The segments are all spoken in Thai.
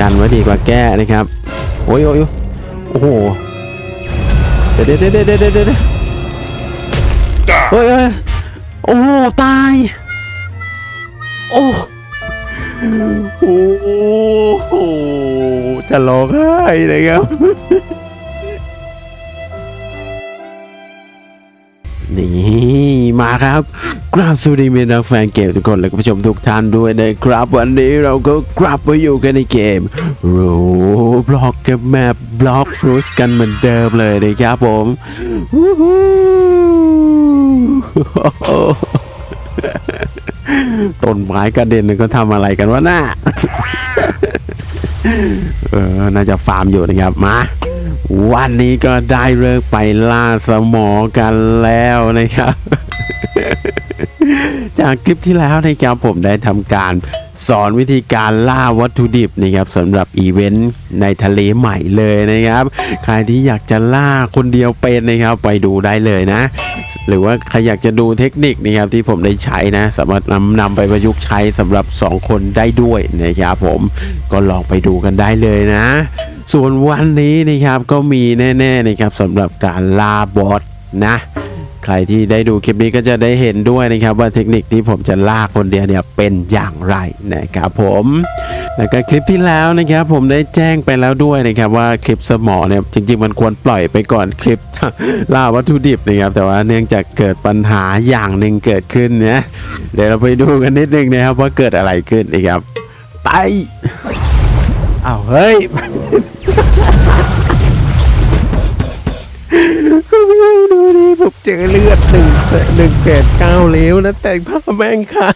กันไว้ดีกว่าแก้นะครับ โอ้ยโอ้ยโอ้โห เดี๋ยวเดี๋ยวเดี๋ยวเดี๋ยวเดี๋ยวเดี๋ยวเฮ้ยเฮ้ยโอ้โหตายโอ้โหจะร้องไห้นะครับ นี่มาครับกราบสวัสดีเมนแฟนเกมทุกคนและผู้ชมทุกท่านด้วยนะครับวันนี้เราก็กลับมาอยู่กันในเกมรูบล็อกกับแมปบล็อกฟรุสกันเหมือนเดิมเลยนะครับผมต้นไม้กระเด็นก็ทำอะไรกันวะน่าเออน่าจะฟาร์มอยู่นะครับมา วันนี้ก็ได้เลิกไปล่าสมอกันแล้วนะครับ จากคลิปที่แล้วนะครับผมได้ทำการ สอนวิธีการล่าวัตถุดิบนะครับสำหรับอีเวนต์ในทะเลใหม่เลยนะครับ ใครที่อยากจะล่าคนเดียวเป็นนะครับไปดูได้เลยนะ หรือว่าใครอยากจะดูเทคนิคนะครับที่ผมได้ใช้นะ สามารถนำนำไปประยุกต์ใช้สำหรับ 2 คนได้ด้วยนะครับผมก็ลองไปดูกันได้เลยนะส่วนวันนี้นะครับก็มีแน่ๆนะครับสำหรับการล่าบอสนะ ใครที่ได้ดูคลิปนี้ก็จะได้เห็นด้วยนะครับว่าเทคนิคที่ผมจะลากคนเดียวเนี่ยเป็นอย่างไรนะครับผมแล้วก็คลิปที่แล้วนะครับผมได้แจ้งไปแล้วด้วยนะครับว่าคลิปสมอเนี่ยจริง ๆ มันควรปล่อยไปก่อนคลิปล่าวัตถุดิบนะครับแต่ว่าเนื่องจากเกิดปัญหาอย่างหนึ่งเกิดขึ้นเนี่ยเดี๋ยวเราไปดูกันนิดนึงนะครับว่าเกิดอะไรขึ้นนะครับไปอ้าวเฮ้ย ผมเจอเลือดหนึ่งแสนหนึ่งแสนเก้าเลี้ยวนะแต่งผ้าแม่งค่ะ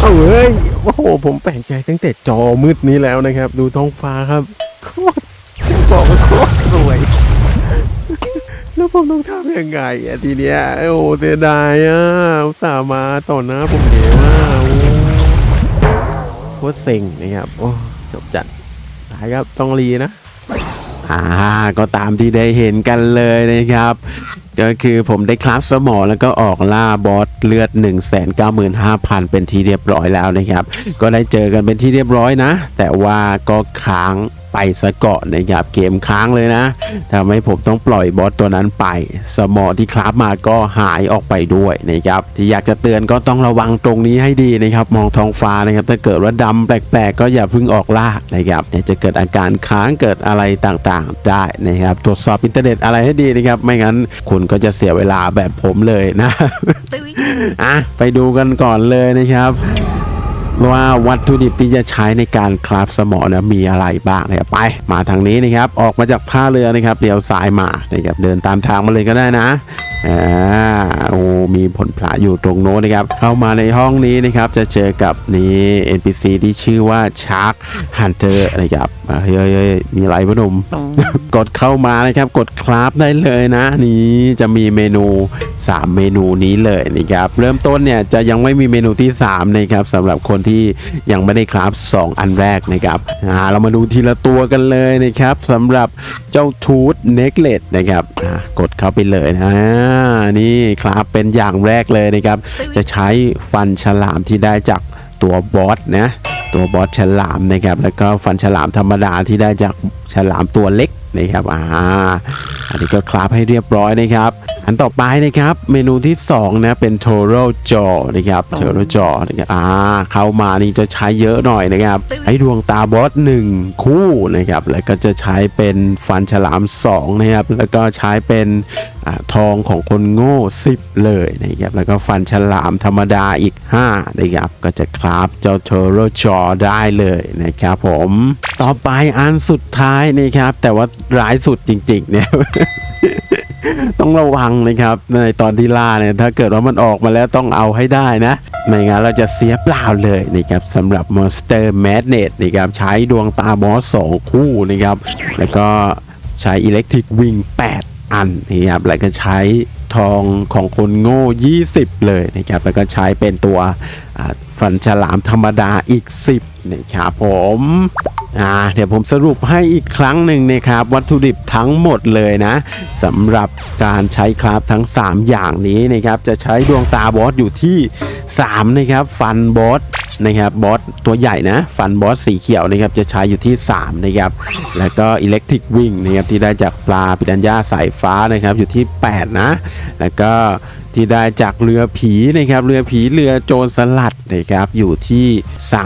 เอาเฮ้ยโอ้โหผมแปลกใจตั้งแต่จอมืดนี้แล้วนะครับ ดูท้องฟ้าครับโคตรบอกว่าโคตรสวย แล้วผมต้องทำยังไงอะทีเนี้ยโอ้เสียดายอะสามาต่อหน้าผมเหวอะโอ้โคตรเซ็งนะครับโอ้จบจัดตายครับต้องรีนะ อ่าก็ตามที่ได้เห็นกันเลยนะครับ ก็คือผมได้คลาสสมอแล้วก็ออกล่าบอสเลือด 195,000 เป็นที่เรียบร้อยแล้วนะครับ ก็ได้เจอกันเป็นที่เรียบร้อยนะ แต่ว่าก็ค้าง ไปซะก่อนนะครับเกมค้างเลยนะทำให้ผมต้องปล่อยบอสตัวนั้นไป สมอที่คราฟมาก็หายออกไปด้วยนะครับที่อยากจะเตือนก็ต้องระวังตรงนี้ให้ดีนะครับมองท้องฟ้านะครับถ้าเกิดว่าดำแปลกๆ ก็อย่าเพิ่งออกล่านะครับเดี๋ยวจะเกิดอาการค้างเกิดอะไรต่างๆ ได้นะครับตรวจสอบอินเทอร์เน็ตอะไรให้ดีนะครับ ไม่งั้นคุณก็จะเสียเวลาแบบผมเลยนะอะไปดูกันก่อนเลยนะครับ ว่าวัตถุดิบที่จะใช้ในการคราฟสมอนะมีอะไรบ้างนะครับไป มาทางนี้นะครับออกมาจากท่าเรือนะครับเดี๋ยวซ้ายมานะครับเดินตามทางมาเลยก็ได้นะอ่าโอ้มีผลพระอยู่ตรงโน้นนะครับ เข้ามาในห้องนี้นะครับจะเจอกับนี่ NPC ที่ชื่อว่าชาร์คฮันเตอร์นะครับอ่าเฮ้ยเฮ้ยมีอะไรพะหนุ่มกดเข้ามานะครับ กดคราฟได้เลยนะ นี้จะมีเมนู 3 เมนูนี้เลยนะครับ เริ่มต้นเนี่ยจะยังไม่มีเมนูที่ 3 นะครับสำหรับคนที่ยังไม่ได้คราฟ 2 อันแรกนะครับอ่าเรามาดูทีละตัวกันเลยนะครับสำหรับเจ้าทูตเน็กเลตนะครับอ่ากดเข้าไปเลยนะนี่คราฟเป็นอย่างแรกเลยนะครับ จะใช้ฟันฉลามที่ได้จากตัวบอสนะ ตัวบอสฉลามนะครับแล้วก็ฟันฉลามธรรมดาที่ได้จากฉลามตัวเล็กนะครับอ่าอันนี้ก็คลาบให้เรียบร้อยนะครับ อันต่อไปนะครับเมนูที่2นะเป็น Toro Jaw นะครับ Toro Jaw นะครับอ่าเข้ามานี่จะใช้เยอะหน่อยนะครับให้ดวงตาบอส1คู่นะครับแล้วก็จะใช้เป็นฟันฉลาม2นะครับแล้วก็ใช้เป็นอาทองของคนโง่ 10 เลยนะครับแล้วก็ฟันฉลามธรรมดาอีก5นะครับก็จะคราฟเจ้า Toro Jaw ได้เลยนะครับผมต่อไปอันสุดท้ายนะครับแต่ว่าร้ายสุดจริงๆเนี่ยต้องระวังนะครับในตอนที่ล่าเนี่ยถ้าเกิดว่ามันออกมาแล้วต้องเอาให้ได้นะ ไม่งั้นเราจะเสียเปล่าเลยนะครับสำหรับ Monster Magnet นะครับใช้ดวงตาบอสสองคู่นะครับแล้วก็ใช้ Electric Wing 8 อันนะครับแล้วก็ใช้ทองของคนโง่ 20 เลยนะครับแล้วก็ใช้เป็นตัวฟันฉลามธรรมดาอีก 10นะครับผม อ่าเดี๋ยวผมสรุปให้อีกครั้งหนึ่งนะครับ วัตถุดิบทั้งหมดเลยนะสำหรับการใช้คราฟทั้ง 3 อย่างนี้นะครับ จะใช้ดวงตาบอสอยู่ที่ 3 นะครับ ฟันบอสนะครับบอสตัวใหญ่นะ ฟันบอสสีเขียวนะครับจะใช้อยู่ที่ 3 นะครับ แล้วก็อิเล็กทริกวิ่งนะครับที่ได้จากปลาปิรันย่าสายฟ้านะครับอยู่ที่ 8 นะ แล้วก็ ที่ได้จากเรือผีนะครับเรือผีเรือโจรสลัดนะครับอยู่ที่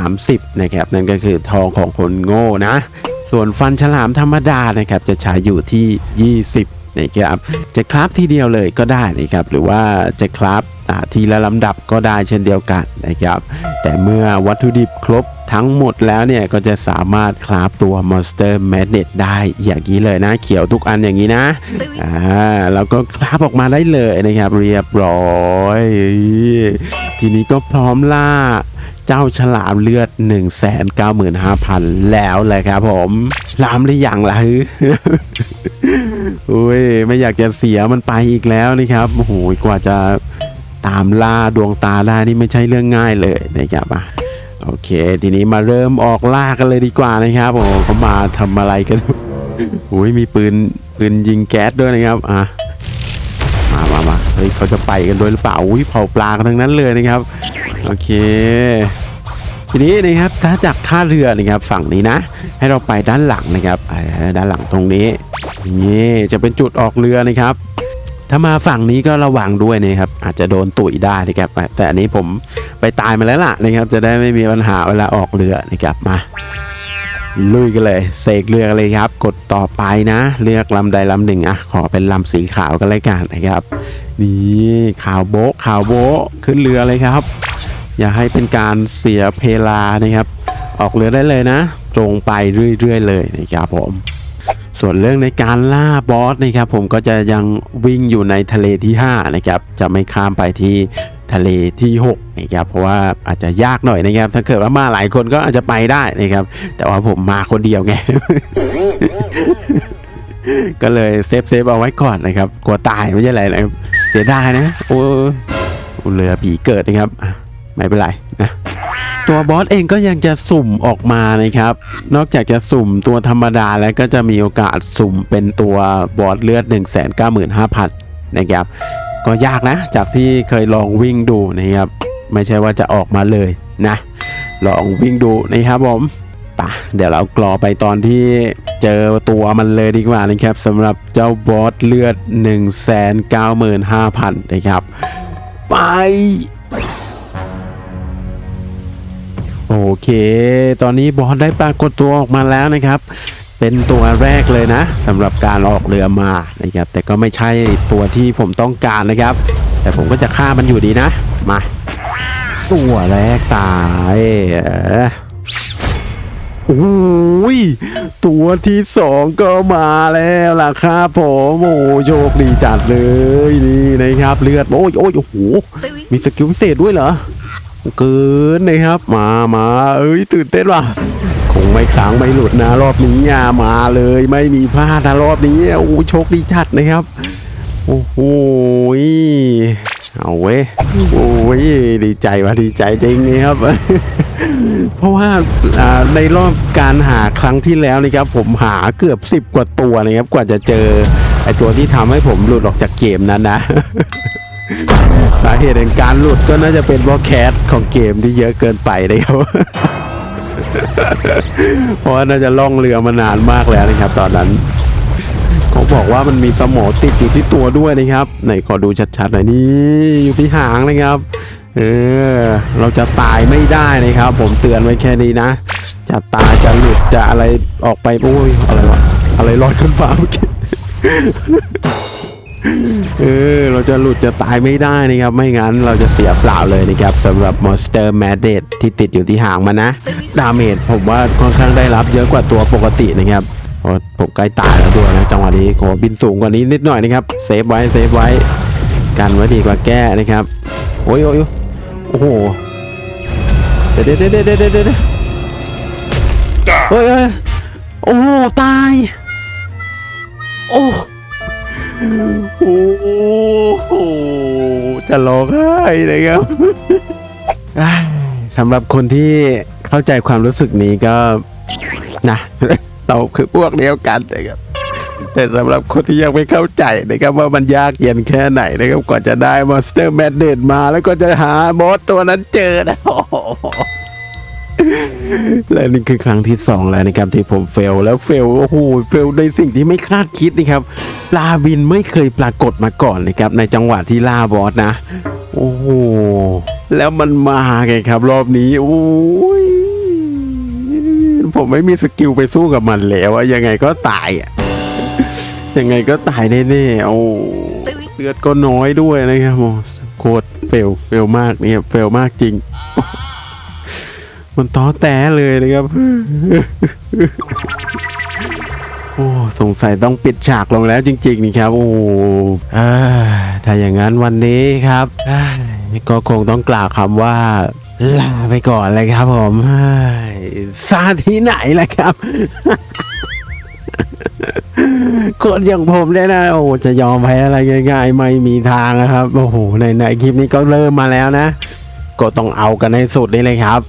30นะครับนั่นก็คือทองของคนโง่นะ ส่วนฟันฉลามธรรมดานะครับจะใช้อยู่ที่ 20 นะครับจะคราฟทีเดียวเลยก็ได้นะครับหรือว่าจะคราฟอ่าทีละลำดับก็ได้เช่นเดียวกันนะครับแต่เมื่อวัตถุดิบครบทั้งหมดแล้วเนี่ยก็จะสามารถคราฟตัว Monster Magnet ได้อย่างนี้เลยนะเขียวทุกอันอย่างนี้นะอ่าแล้วก็คราฟออกมาได้เลยนะครับ เรียบร้อย ทีนี้ก็พร้อมล่า เจ้าฉลามเลือด 195,000 แล้วแหละครับผมลามหรือยังล่ะฮึอุ้ยไม่อยากจะเสียมันไปอีกแล้วนะครับโอ้โหกว่าจะตามล่าดวงตาได้นี่ไม่ใช่เรื่องง่ายเลยนะครับอะโอเค ทีนี้มาเริ่มออกล่ากันเลยดีกว่านะครับโอ้เขามาทำอะไรกันอุ้ยมีปืนปืนยิงแก๊สด้วยนะครับอะมามามาเฮ้ยเขาจะไปกันด้วยหรือเปล่าอุ้ยเผาปลากันทั้งนั้นเลยนะครับ โอเค ทีนี้นะครับถ้าจากท่าเรือนะครับฝั่งนี้นะ ให้เราไปด้านหลังนะครับด้านหลังตรงนี้นี่จะเป็นจุดออกเรือนะครับ ถ้ามาฝั่งนี้ก็ระวังด้วยนะครับ อาจจะโดนตุ๋ยได้นะครับแต่อันนี้ผมไปตายมาแล้วล่ะนะครับ จะได้ไม่มีปัญหาเวลาออกเรือนะครับมาลุยกันเลยเสกเรือกันเลยครับ กดต่อไปนะ เลือกลำใดลำหนึ่งอะขอเป็นลำสีขาวกันเลยกันนะครับนี่ขาวโบ๊ะขาวโบ๊ะขึ้นเรือเลยครับ อย่าให้เป็นการเสียเพลานะครับ ออกเรือได้เลยนะ ตรงไปเรื่อยๆเลยนะครับผม ส่วนเรื่องในการล่าบอสนะครับ ผมก็จะยังวิ่งอยู่ในทะเลที่ 5 นะครับ จะไม่ข้ามไปที่ทะเลที่6นะครับเพราะว่าอาจจะยากหน่อยนะครับ ถ้าเกิดว่ามาหลายคนก็อาจจะไปได้นะครับ แต่ว่าผมมาคนเดียวไงก็เลยเซฟเซฟเอาไว้ก่อนนะครับ กลัวตายไม่ใช่อะไรนะครับเสียดายนะ โอ้เรือผีเกิดนะครับ ไม่เป็นไรนะตัวบอสเองก็ยังจะสุ่มออกมานะครับ นอกจากจะสุ่มตัวธรรมดาแล้วก็จะมีโอกาสสุ่มเป็นตัวบอสเลือด 195,000นะครับ ก็ยากนะ จากที่เคยลองวิ่งดูนะครับ ไม่ใช่ว่าจะออกมาเลยนะ ลองวิ่งดูนะครับผมปะเดี๋ยวเรากรอไปตอนที่เจอตัวมันเลยดีกว่านะครับสำหรับเจ้าบอสเลือด 195,000นะครับ ไป โอเค ตอนนี้บอสได้ปรากฏตัวออกมาแล้วนะครับ เป็นตัวแรกเลยนะสำหรับการออกเรือมานะครับ แต่ก็ไม่ใช่ตัวที่ผมต้องการนะครับ แต่ผมก็จะฆ่ามันอยู่ดีนะ มา ตัวแรกตายโอ้ยตัวที่สองก็มาแล้วล่ะครับผมโอ้โชคดีจัดเลยนี่นะครับเลือดโอ้ยโอ้ยโอ้โหมีสกิลพิเศษด้วยเหรอ เกินนะครับ มามาเอ้ยตื่นเต้นว่ะคงไม่ค้างไม่หลุดนะ รอบนี้อะมาเลยไม่มีพลาดนะรอบนี้โอ้โชคดีจัดนะครับโอ้โหเอาเว้ยโอ้ยดีใจว่ะดีใจจริงนี่ครับ เพราะว่าในรอบการหาครั้งที่แล้วนะครับ ผมหาเกือบสิบ10 กว่าตัวนะครับ กว่าจะเจอไอตัวที่ทำให้ผมหลุดออกจากเกมนั้นนะ สาเหตุแห่งการหลุดก็น่าจะเป็นเพราะแคสของเกมที่เยอะเกินไปนะครับ เพราะว่าน่าจะล่องเรือมานานมากแล้วนะครับ ตอนนั้นเขาบอกว่ามันมีสมอติดอยู่ที่ตัวด้วยนะครับไหนขอดูชัดๆหน่อยนี่อยู่ที่หางนะครับเออเราจะตายไม่ได้นะครับ ผมเตือนไว้แค่นี้นะจะตายจะหลุดจะอะไรออกไปโอ้ยอะไรวะอะไรลอยขึ้นฟ้าเมื่อกี้ เออเราจะหลุดจะตายไม่ได้นะครับ ไม่งั้นเราจะเสียเปล่าเลยนะครับสำหรับ Monster m a d e t ที่ติดอยู่ที่หางมันนะ ดาเมจผมว่าค่อนข้างได้รับเยอะกว่าตัวปกตินะครับผมใกล้ตายแล้วด้วยนะจังหวะนี้ขอบินสูงกว่านี้นิดหน่อยนะครับเซฟไว้เซฟไว้กันไว้ดีกว่าแก้นะครับ โอ้ยโอ้ยโอ้โหเดี๋ยวเดี๋ยวเดี๋ยวเดี๋ยวเดี๋ยวเดี๋ยวเฮ้ยเฮ้ยโอ้ตาย โอ้ โอ้โหจะร้องไห้นะครับสำหรับคนที่เข้าใจความรู้สึกนี้ก็นะเราคือพวกเดียวกันนะครับแต่สำหรับคนที่ยังไม่เข้าใจนะครับว่ามันยากเย็นแค่ไหนนะครับกว่าจะได้มอนสเตอร์แมดเดนมาแล้วก็จะหาบอสตัวนั้นเจอนะโอ้โห และนี่คือครั้งที่สองแล้วนะครับที่ผมเฟลแล้วเฟลโอ้โหเฟลในสิ่งที่ไม่คาดคิดนะครับลาบินไม่เคยปรากฏมาก่อนนะครับในจังหวะที่ล่าบอสนะ โอ้โหแล้วมันมาไงครับรอบนี้โอ้ยผมไม่มีสกิลไปสู้กับมันแล้วอะยังไงก็ตายอะยังไงก็ตายแน่ๆโอ้เลือดก็น้อยด้วยนะครับโอ้โคตรเฟลเฟลมากเนี่ยเฟลมากจริง มันต้อแต่เลยนะครับ โอ้ สงสัยต้องปิดฉากลงแล้วจริง ๆ นี่ครับ โอ้เอ้ยถ้าอย่างนั้นวันนี้ครับเอ้ยก็คงต้องกล่าวคำว่าลาไปก่อนเลยครับผมเฮ้ยซาที่ไหนล่ะครับ คนอย่างผมเนี่ยนะโอ้จะยอมแพ้อะไรง่ายๆ ไม่มีทางนะครับ โอ้โหในในคลิปนี้ก็เริ่มมาแล้วนะ ก็ต้องเอากันให้สุดนี่เลยครับ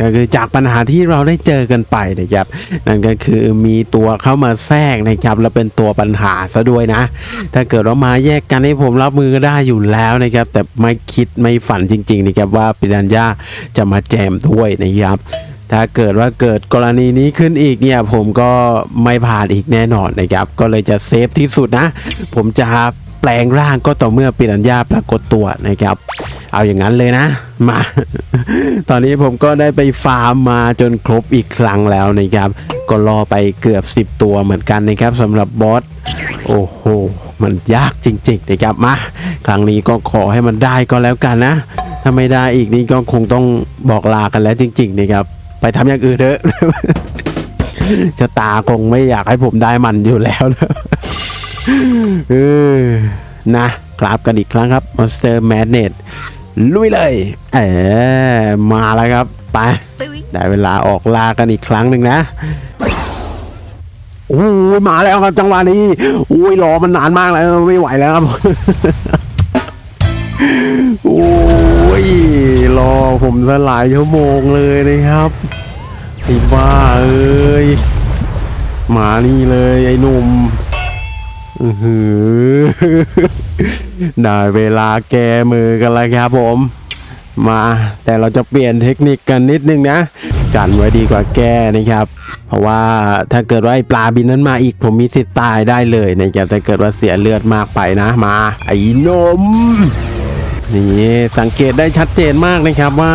ก็คือจากปัญหาที่เราได้เจอกันไปนะครับ นั่นก็คือมีตัวเข้ามาแทรกนะครับ แล้วเป็นตัวปัญหาซะด้วยนะ ถ้าเกิดว่ามาแยกกันให้ผมรับมือก็ได้อยู่แล้วนะครับ แต่ไม่คิดไม่ฝันจริง ๆ นะครับว่าปิรันย่าจะมาแจมด้วยนะครับถ้าเกิดว่าเกิดกรณีนี้ขึ้นอีกเนี่ยผมก็ไม่ผ่านอีกแน่นอนนะครับ ก็เลยจะเซฟที่สุดนะ ผมจะ แปลงร่างก็ต่อเมื่อปิรันย่าปรากฏตัวนะครับ เอาอย่างนั้นเลยนะ มา ตอนนี้ผมก็ได้ไปฟาร์มมาจนครบอีกครั้งแล้วนะครับ ก็รอไปเกือบ 10 ตัวเหมือนกันนะครับสำหรับบอส โอ้โห มันยากจริงๆนะครับ มา ครั้งนี้ก็ขอให้มันได้ก็แล้วกันนะ ถ้าไม่ได้อีกนี่ก็คงต้องบอกลากันแล้วจริง ๆ นะครับ ไปทำอย่างอื่นเถอะชะตาคงไม่อยากให้ผมได้มันอยู่แล้วนะ เออนะกราบกันอีกครั้งครับ Monster Magnet ลุยเลย เออมาแล้วครับไปได้เวลาออกลากันอีกครั้งหนึ่งนะโอ้ยมาแล้วครับจังหวะนี้โอ้ยรอมันนานมากแล้วไม่ไหวแล้วครับโอ้ยรอผมสลายชั่วโมงเลยนะครับไอ้บ้าเอ้ยมานี่เลยไอ้หนุ่ม อือหือได้เวลาแกมือกันแล้วครับผม มาแต่เราจะเปลี่ยนเทคนิคกันนิดนึงนะกันไว้ดีกว่าแก้นะครับ เพราะว่าถ้าเกิดว่าไอ้ปลาบินนั้นมาอีกผมมีสิทธิ์ตายได้เลยนะครับถ้าเกิดว่าเสียเลือดมากไปนะมา ไอ้นมนี่สังเกตได้ชัดเจนมากนะครับว่า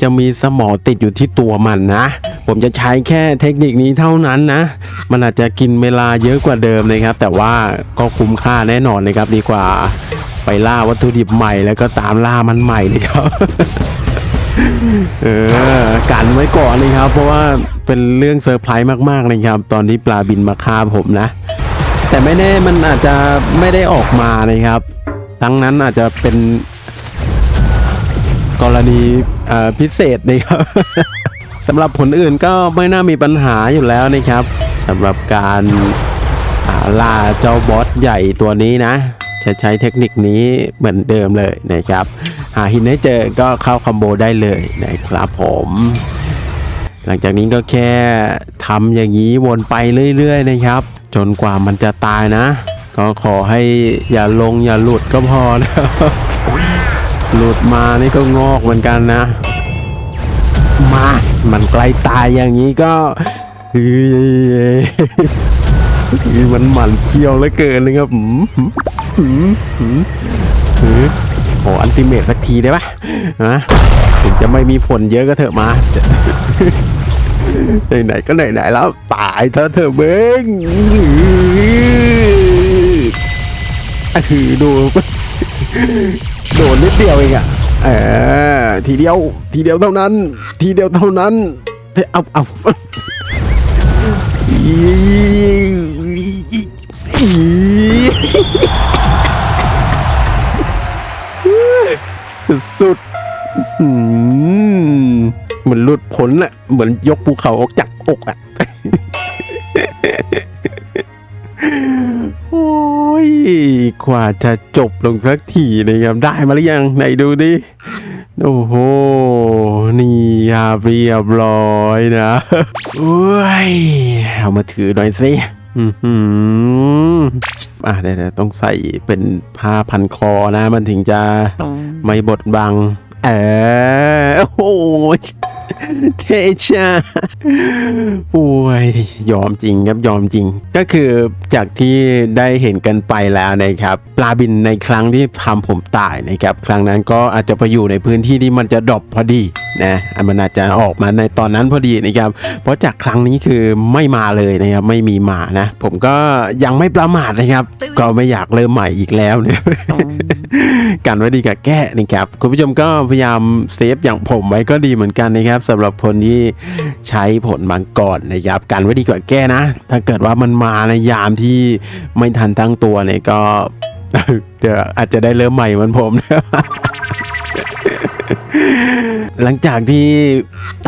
จะมีสมอติดอยู่ที่ตัวมันนะ ผมจะใช้แค่เทคนิคนี้เท่านั้นนะ มันอาจจะกินเวลาเยอะกว่าเดิมนะครับ แต่ว่าก็คุ้มค่าแน่นอนนะครับ ดีกว่าไปล่าวัตถุดิบใหม่แล้วก็ตามล่ามันใหม่นะครับเออกันไว้ก่อนเลยครับ เพราะว่าเป็นเรื่องเซอร์ไพรส์มากๆนะครับ ตอนที่ปลาบินมาฆ่าผมนะ แต่ไม่แน่มันอาจจะไม่ได้ออกมานะครับดังนั้นอาจจะเป็นกรณีพิเศษนะครับ สำหรับผลอื่นก็ไม่น่ามีปัญหาอยู่แล้วนะครับสำหรับการาล่าเจ้าบอสใหญ่ตัวนี้นะ จะใช้เทคนิคนี้เหมือนเดิมเลยนะครับ หาหินให้เจอก็เข้าคอมโบได้เลยนะครับผมหลังจากนี้ก็แค่ทำอย่างนี้วนไปเรื่อยๆนะครับ จนกว่ามันจะตายนะ ก็ขอให้อย่าลงอย่าหลุดก็พอนะหลุดมานี่ก็งอกเหมือนกันนะ มา มันใกล้ตายอย่างนี้ก็มันหมันเคี้ยวเหลือเกินเลยครับหืมหืมหืมหืมขออันติเมตสักทีได้ปะนะถึงจะไม่มีผลเยอะก็เถอะมา ไหนๆก็ไหนๆแล้วตายเธอะเถอะเบ้งคือดู โดนนิดเดียวเองอะเออ ทีเดียว ทีเดียวเท่านั้น ทีเดียวเท่านั้นเทเอาเอาสุดเหมือนหลุดพ้นอะเหมือนยกภูเขาออกจากอกอะโอ้ยกว่าจะจบลงสักทีนะครับได้มาหรือยังไหนดูดิ โอ้โห นี่ครับเรียบร้อยนะโอ้ยเอามาถือหน่อยสิอื้อหืออะเดี๋ยวๆต้องใส่เป็นผ้าพันคอนะ มันถึงจะไม่บดบัง เออโอ้โห เทชาโอ้ยยอมจริงครับยอมจริง ก็คือจากที่ได้เห็นกันไปแล้วนะครับปลาบินในครั้งที่ทำผมตายนะครับ ครั้งนั้นก็อาจจะไปอยู่ในพื้นที่ที่มันจะดรอปพอดีนะอะมันอาจจะออกมาในตอนนั้นพอดีนะครับเพราะจากครั้งนี้คือไม่มาเลยนะครับไม่มีมานะ ผมก็ยังไม่ประมาทนะครับ ก็ไม่อยากเริ่มใหม่อีกแล้วเนี่ยกันไว้ดีกับแก้นะครับคุณผู้ชมก็พยายามเซฟอย่างผมไว้ก็ดีเหมือนกันนะครับสำหรับคนที่ใช้ผลมังกรนะครับกันไว้ดีกว่าแก้นะ ถ้าเกิดว่ามันมาในยามที่ไม่ทันตั้งตัวเนี่ยก็เดี๋ยวอาจจะได้เริ่มใหม่เหมือนผมนะหลังจากที่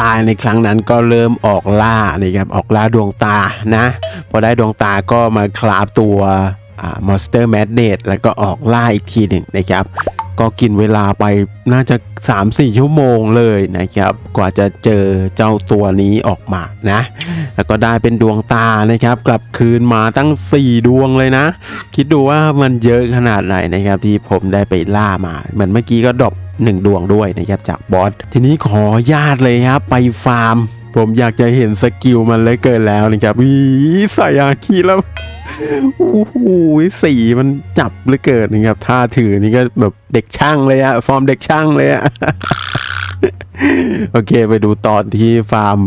ตายในครั้งนั้นก็เริ่มออกล่านะครับออกล่าดวงตานะ พอได้ดวงตาก็มาคราฟตัวมอนสเตอร์แมดเนตแล้วก็ออกล่าอีกทีหนึ่งนะครับ ก็กินเวลาไปน่าจะ 3-4 ชั่วโมงเลยนะครับ กว่าจะเจอเจ้าตัวนี้ออกมานะ แล้วก็ได้เป็นดวงตานะครับ กลับคืนมาตั้ง 4 ดวงเลยนะ คิดดูว่ามันเยอะขนาดไหนนะครับ ที่ผมได้ไปล่ามาเหมือนเมื่อกี้ก็ดรอปหนึ่งดวงด้วยนะครับจากบอส ทีนี้ขอญาตเลยครับไปฟาร์ม ผมอยากจะเห็นสกิลมันเลยเกินแล้วนะครับวิใส่อาคีแล้ว โอ้โหสีมันจับเหลือเกินนะครับท่าถือนี่ก็แบบเด็กช่างเลยอะฟอร์มเด็กช่างเลยอะโอเค ไปดูตอนที่ฟาร์ม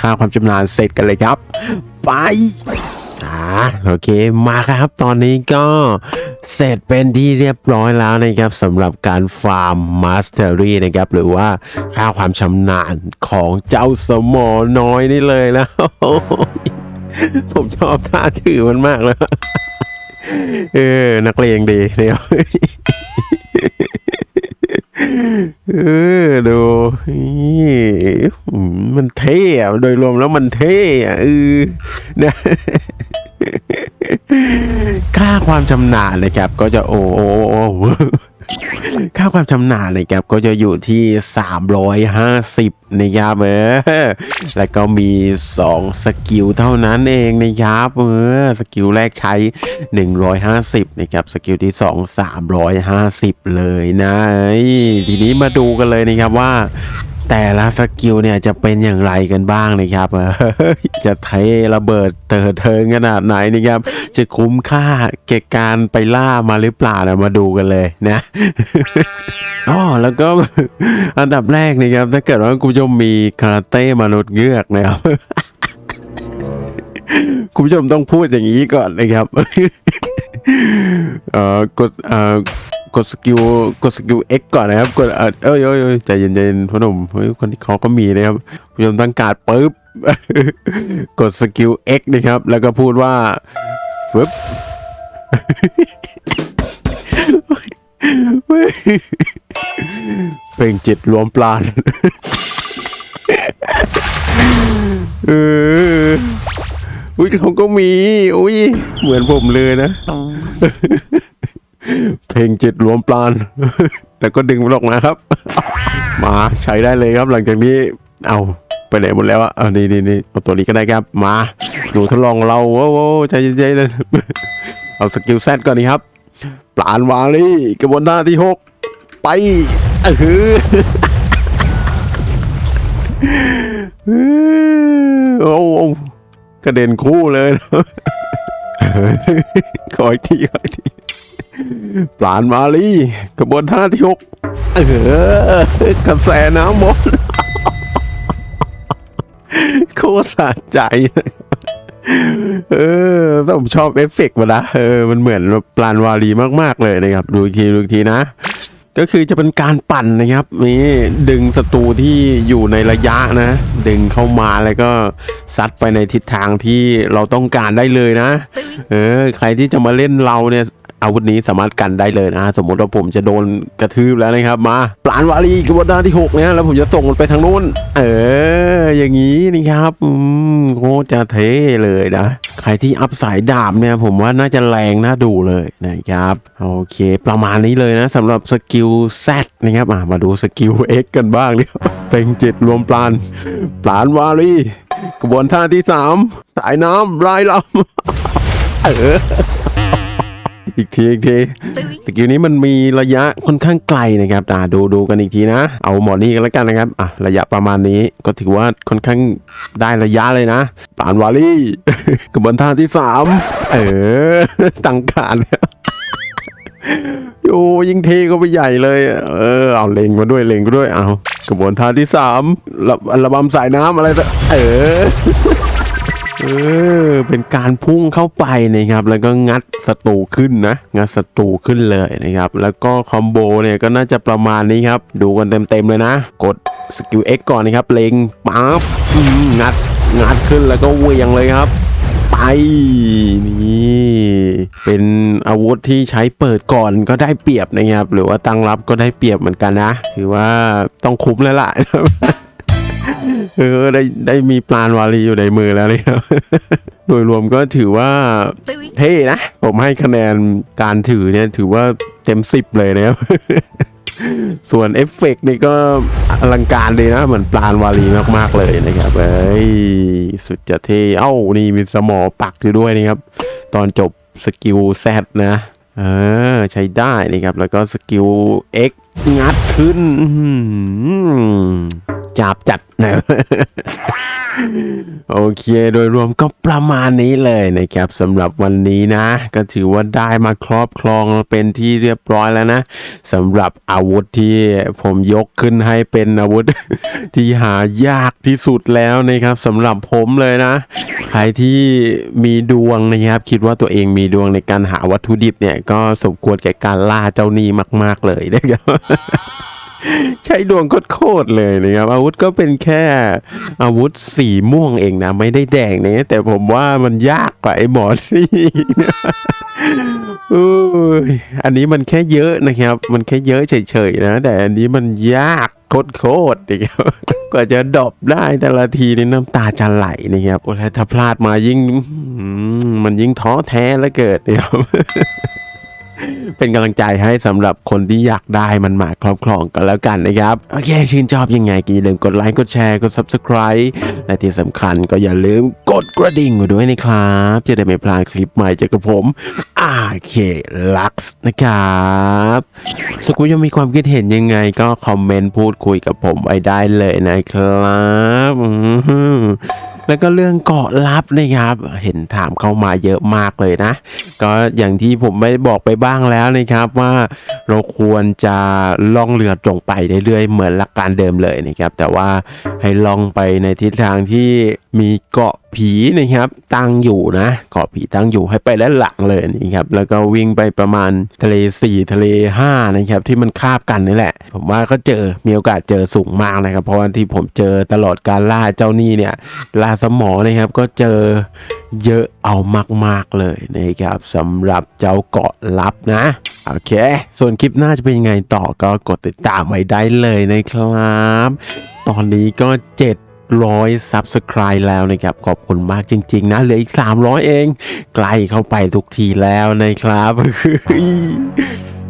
ค่าความชำนาญเสร็จกันเลยครับ ไปอ่าโอเคมาครับตอนนี้ก็เสร็จเป็นที่เรียบร้อยแล้วนะครับสำหรับการฟาร์มมาสเตอรี่นะครับ หรือว่าค่าความชำนาญของเจ้าสมอน้อยนี่เลยนะ ผมชอบท่าถือมันมากเลยเออ นักเลงดีเดี๋ยวเออดูนี่อืมมันเท่อะโดยรวมแล้วมันเท่อะเออนะค่าความชำนาญนะครับ ก็จะโอ้โอ้โอ้ ค่าความชำนาญนะครับก็จะอยู่ที่ 350นะครับเออแล้วก็มี 2 สกิลเท่านั้นเองนะครับเออสกิลแรกใช้ 150นะครับสกิลที่ 2 350 เลยนะเอ้ทีนี้มาดูกันเลยนะครับว่า แต่ละสกิลเนี่ยจะเป็นอย่างไรกันบ้างนะครับ จะเทระเบิดเตอเทิงขนาดไหนนะครับ จะคุ้มค่าแก่การไปล่ามาหรือเปล่านะมาดูกันเลยนะอ๋อแล้วก็อันดับแรกนะครับ ถ้าเกิดว่าคุณผู้ชมมีคาราเต้มนุษย์เงือกนะครับคุณผู้ชมต้องพูดอย่างนี้ก่อนนะครับเอ่อกดเอ่อ กดสกิลกดสกิล X ก่อนนะครับกดเอ่อเอ้ยเอ้ยเอ้ยใจเย็นๆพ่อหนุ่มเฮ้ยคนที่เขาก็มีนะครับผู้ชมตั้งการดปุ๊บกดสกิล X นะครับ แล้วก็พูดว่าฟึบเพลงจิตรวมปราเอออุ้ยเขาก็มี อุ้ยเหมือนผมเลยนะ เพลงจิตรวมปราณแล้วก็ดึงมันออกมาครับ มาใช้ได้เลยครับหลังจากนี้ เอาไปไหนหมดแล้วอะเอานี่นี่นี่เอาตัวนี้ก็ได้ครับ มาหนูทดลองเราโว้โว้ใจเย็นๆเลยเอาสกิลแซดก่อนนี่ครับ ปลานวาลีกระบวนท่าที่หกไปเออโอ้โหกระเด็นคู่เลยขออีกทีขออีกที ปลานมาลีกระบวนท่าที่หกเออกระแสน้ำหมดโคตรสะใจ เออแต่ผมชอบเอฟเฟกต์มันนะเออมันเหมือนปลานวาลีมาก ๆ เลยนะครับ ดูทีดูทีนะ ก็คือจะเป็นการปั่นนะครับนี่ดึงศัตรูที่อยู่ในระยะนะ ดึงเข้ามาแล้วก็ซัดไปในทิศทางที่เราต้องการได้เลยนะ เออ ใครที่จะมาเล่นเราเนี่ย อาวุธนี้สามารถกันได้เลยนะสมมติว่าผมจะโดนกระทืบแล้วนะครับ มาปลานวารีกระบวนกาที่6เนี่ยแล้วผมจะส่งมันไปทางนู้น เออ อย่างนี้นี่ครับอืมโคตรจะเท่เลยนะ ใครที่อัพสายดาบเนี่ย ผมว่าน่าจะแรงน่าดูเลยนะครับ โอเค ประมาณนี้เลยนะสำหรับสกิล Z นะครับมาดูสกิล X กันบ้างเนี่ยเป็นเจ็ดรวมปลานปลานวารีกระบวนท่าที่สามสายน้ำลายลำเออ อีกทีอีกทีสกิลนี้มันมีระยะค่อนข้างไกลนะครับอ่าดูดูกันอีกทีนะ เอาหมอนี่กันแล้วกันนะครับอะระยะประมาณนี้ก็ถือว่าค่อนข้างได้ระยะเลยนะปานวาลี่กระบวนท่าที่สามเออตั้งการแล้วโอ้ยิงเทก็ไปใหญ่เลย เออ เอาเล็งมาด้วยเล็งมาด้วย เอากระบวนท่าที่สามระระบำสายน้ำอะไรต่อเออเอเป็นการพุ่งเข้าไปนะครับ แล้วก็งัดศัตรูขึ้นนะ งัดศัตรูขึ้นเลยนะครับ แล้วก็คอมโบเนี่ยก็น่าจะประมาณนี้ครับ ดูกันเต็มๆเลยนะ กดสกิล X ก่อนนะครับ เล็งปั๊บงัด งัดขึ้นแล้วก็เวียงเลยครับไปนี่เป็นอาวุธที่ใช้เปิดก่อนก็ได้เปรียบนะครับ หรือว่าตั้งรับก็ได้เปรียบเหมือนกันนะ ถือว่าต้องคุ้มแล้วล่ะ เออได้ได้มีปลานวารีอยู่ในมือแล้วเลยครับโดยรวมก็ถือว่าเท่นะ ผมให้คะแนนการถือเนี่ยถือว่าเต็มสิบเลยนะครับส่วนเอฟเฟกต์นี่ก็อลังการเลยนะเหมือนปลานวารีมากๆเลยนะครับเอ้ยสุดจะเท่เอ้านี่มีสมอปักอยู่ด้วยนะครับ ตอนจบสกิลแซดนะเออใช้ได้นะครับ แล้วก็สกิล X งัดขึ้น จับจัดนะโอเค โดยรวมก็ประมาณนี้เลยนะครับสำหรับวันนี้นะ ก็ถือว่าได้มาครอบครองเป็นที่เรียบร้อยแล้วนะสำหรับอาวุธที่ผมยกขึ้นให้เป็นอาวุธ ที่หายากที่สุดแล้วนะครับสำหรับผมเลยนะ ใครที่มีดวงนะครับ คิดว่าตัวเองมีดวงในการหาวัตถุดิบเนี่ยก็สมควรแก่การล่าเจ้าหนี้มาก ๆเลยนะครับ ใช้ดวงโคตรเลยนะครับ อาวุธก็เป็นแค่อาวุธสีม่วงเองนะ ไม่ได้แดงเนี่ยแต่ผมว่ามันยากกว่าไอ้หมอนี่อีกนะอุ้ยอันนี้มันแค่เยอะนะครับ มันแค่เยอะเฉยๆนะ แต่อันนี้มันยากโคตรๆนะครับกว่าจะดอปได้แต่ละทีนี่น้ำตาจะไหลนะครับโอ้แล้วถ้าพลาดมายิ่งมมันยิ่งท้อแท้แล้วเกิดนะครับ เป็นกำลังใจให้สำหรับคนที่อยากได้มันมาครอบครองกันแล้วกันนะครับ โอเค ชื่นชอบยังไงก็อย่าลืมกดไลค์ กดแชร์ กด Subscribe และที่สำคัญก็อย่าลืมกดกระดิ่งมาด้วยนะครับ จะได้ไม่พลาดคลิปใหม่จากผมอาเคลักซ์นะครับสกุลยังมีความคิดเห็นยังไงก็คอมเมนต์พูดคุยกับผมไว้ได้เลยนะครับ แล้วก็เรื่องเกาะลับนะครับ เห็นถามเข้ามาเยอะมากเลยนะ ก็อย่างที่ผมไม่บอกไปบ้างแล้วนะครับว่าเราควรจะล่องเรือตรงไปเรื่อยๆเหมือนหลักการเดิมเลยนะครับ แต่ว่าให้ล่องไปในทิศทางที่มีเกาะผีนะครับตั้งอยู่นะเกาะผีตั้งอยู่ให้ไปด้านหลังเลยนะครับแล้วก็วิ่งไปประมาณทะเลสี่ทะเลห้านะครับ ที่มันคาบกันนี่แหละ ผมว่าก็เจอมีโอกาสเจอสูงมากนะครับ เพราะว่าที่ผมเจอตลอดการล่าเจ้าหนี้เนี่ยล่าสมอนะครับก็เจอเยอะเอามากๆเลยนะครับสำหรับเจ้าเกาะลับนะโอเค ส่วนคลิปหน้าจะเป็นยังไงต่อก็กดติดตามไว้ได้เลยนะครับ ตอนนี้ก็ 700 Subscribe แล้วนะครับ ขอบคุณมากจริง ๆ นะ เหลืออีก 300 เอง ใกล้เข้าไปทุกทีแล้วนะครับ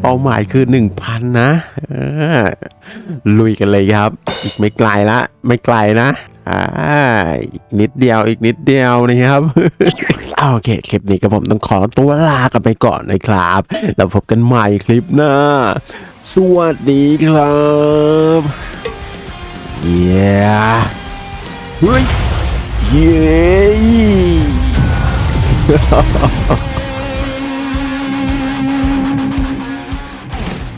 เป้าหมายคือ 1,000 นะลุยกันเลยครับ อีกไม่ไกลละ ไม่ไกลนะอ่าอีกนิดเดียวอีกนิดเดียวนะครับโอเค คลิปนี้ก็ผมต้องขอตัวลากันไปก่อนนะครับ แล้วพบกันใหม่คลิปหน้า สวัสดีครับเย้ เฮ้ยเย้